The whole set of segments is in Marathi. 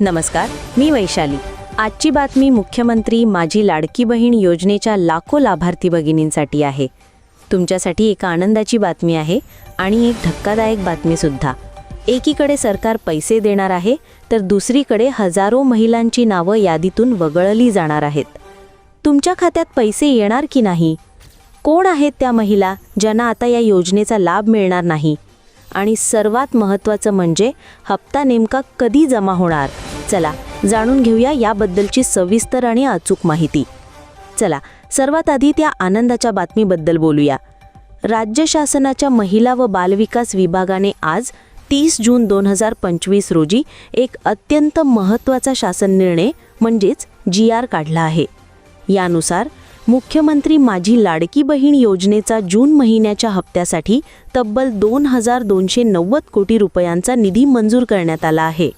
नमस्कार मी वैशाली. आजची बातमी मुख्यमंत्री माझी लाडकी बहीण योजनेच्या लाखो लाभार्थी भगिनींसाठी आहे. तुमच्यासाठी एक आनंदाची बातमी आहे आणि एक धक्कादायक बातमीसुद्धा एकीकडे सरकार पैसे देणार आहे तर दुसरीकडे हजारो महिलांची नावं यादीतून वगळली जाणार आहेत. तुमच्या खात्यात पैसे येणार की नाही? कोण आहेत त्या महिला ज्यांना आता या योजनेचा लाभ मिळणार नाही? आणि सर्वात महत्त्वाचं म्हणजे हप्ता नेमका कधी जमा होणार? चला जाणून घेऊया याबद्दलची सविस्तर आणि अचूक माहिती. चला सर्वात आधी त्या आनंदाच्या बातमीबद्दल बोलूया. राज्य शासनाच्या महिला व बालविकास विभागाने आज तीस जून दोन हजार पंचवीस रोजी एक अत्यंत महत्त्वाचा शासन निर्णय म्हणजेच जी आर काढला आहे. यानुसार मुख्यमंत्री माझी लाडकी बहीण योजनेचा जून महिन्याच्या हप्त्यासाठी तब्बल दोन हजार दोनशे नव्वद कोटी रुपयांचा निधी मंजूर करण्यात आला आहे.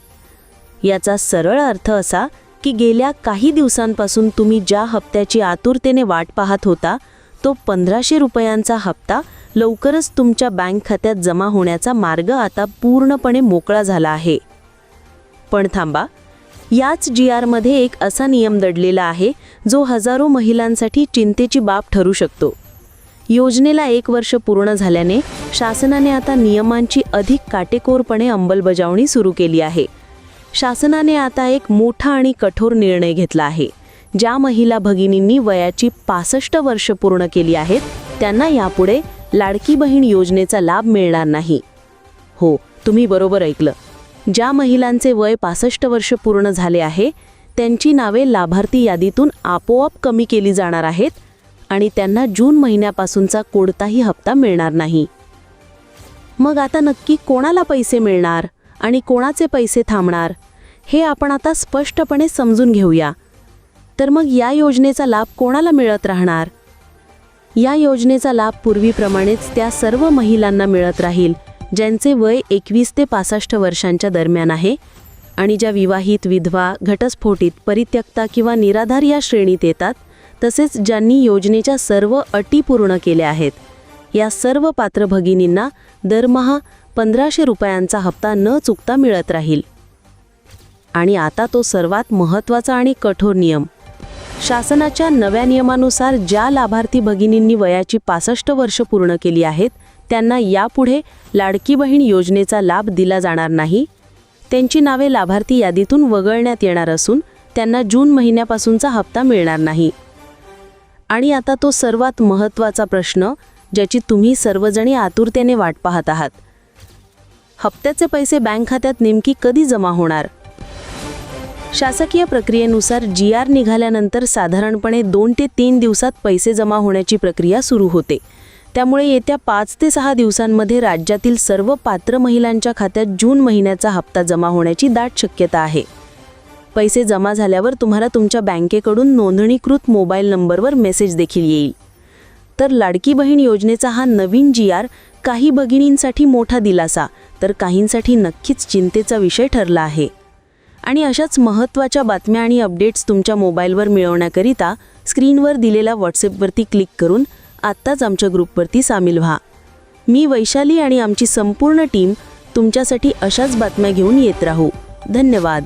याचा सरळ अर्थ असा की गेल्या काही दिवसांपासून तुम्ही ज्या हप्त्याची आतुरतेने वाट पाहत होता तो पंधराशे रुपयांचा हप्ता लवकरच तुमच्या बँक खात्यात जमा होण्याचा मार्ग आता पूर्णपणे मोकळा झाला आहे. पण थांबा याच जी आरमध्ये एक असा नियम दडलेला आहे जो हजारो महिलांसाठी चिंतेची बाब ठरू शकतो. योजनेला एक वर्ष पूर्ण झाल्याने शासनाने आता नियमांची अधिक काटेकोरपणे अंमलबजावणी सुरू केली आहे. शासनाने आता एक मोठा आणि कठोर निर्णय घेतला आहे ज्या महिला भगिनींनी वयाची पासष्ट वर्ष पूर्ण केली आहेत त्यांना यापुढे लाडकी बहीण योजनेचा लाभ मिळणार नाही. हो तुम्ही बरोबर ऐकलं. ज्या महिलांचे वय पासष्ट वर्ष पूर्ण झाले आहे त्यांची नावे लाभार्थी यादीतून आपोआप कमी केली जाणार आहेत आणि त्यांना जून महिन्यापासूनचा कोणताही हप्ता मिळणार नाही. मग आता नक्की कोणाला पैसे मिळणार आणि कोणाचे पैसे थांबणार हे आपण आता स्पष्टपणे समजून घेऊया. तर मग या योजनेचा लाभ कोणाला मिळत राहणार? या योजनेचा लाभ पूर्वीप्रमाणेच त्या सर्व महिलांना मिळत राहील ज्यांचे वय एकवीस ते पासष्ट वर्षांच्या दरम्यान आहे आणि ज्या विवाहित विधवा घटस्फोटित परित्यक्ता किंवा निराधार या श्रेणीत येतात तसेच ज्यांनी योजनेच्या सर्व अटी पूर्ण केल्या आहेत या सर्व पात्र भगिनींना दरमहा पंधराशे रुपयांचा हप्ता न चुकता मिळत राहील. आणि आता तो सर्वात महत्त्वाचा आणि कठोर नियम. शासनाच्या नव्या नियमानुसार ज्या लाभार्थी भगिनींनी वयाची पासष्ट वर्ष पूर्ण केली आहेत त्यांना यापुढे लाडकी बहीण योजनेचा लाभ दिला जाणार नाही. त्यांची नावे लाभार्थी यादीतून वगळण्यात येणार असून त्यांना जून महिन्यापासूनचा हप्ता मिळणार नाही. आणि आता तो सर्वात महत्त्वाचा प्रश्न ज्याची तुम्ही सर्वजणी आतुरतेने वाट पाहत आहात. हप्त्याचे पैसे बँक खात्यात नेमकी कधी जमा होणार? शासकीय प्रक्रियेनुसार जी आर निघाल्यानंतर साधारणपणे दोन ते तीन दिवसात पैसे जमा होण्याची प्रक्रिया सुरू होते. त्यामुळे येत्या पाच ते सहा दिवसांमध्ये राज्यातील सर्व पात्र महिलांच्या खात्यात जून महिन्याचा हप्ता जमा होण्याची दाट शक्यता आहे. पैसे जमा झाल्यावर तुम्हाला तुमच्या बँकेकडून नोंदणीकृत मोबाईल नंबरवर मेसेज देखील येईल. तर लाडकी बहीण योजनेचा हा नवीन जी आर काही भगिनींसाठी मोठा दिलासा तर काहींसाठी नक्कीच चिंतेचा विषय ठरला आहे. आणि अशाच महत्त्वाच्या बातम्या आणि अपडेट्स तुमच्या मोबाईलवर मिळवण्याकरिता स्क्रीनवर दिलेल्या व्हॉट्सअपवरती क्लिक करून आत्ताच आमच्या ग्रुपवरती सामील व्हा. मी वैशाली आणि आमची संपूर्ण टीम तुमच्यासाठी अशाच बातम्या घेऊन येत राहू. धन्यवाद.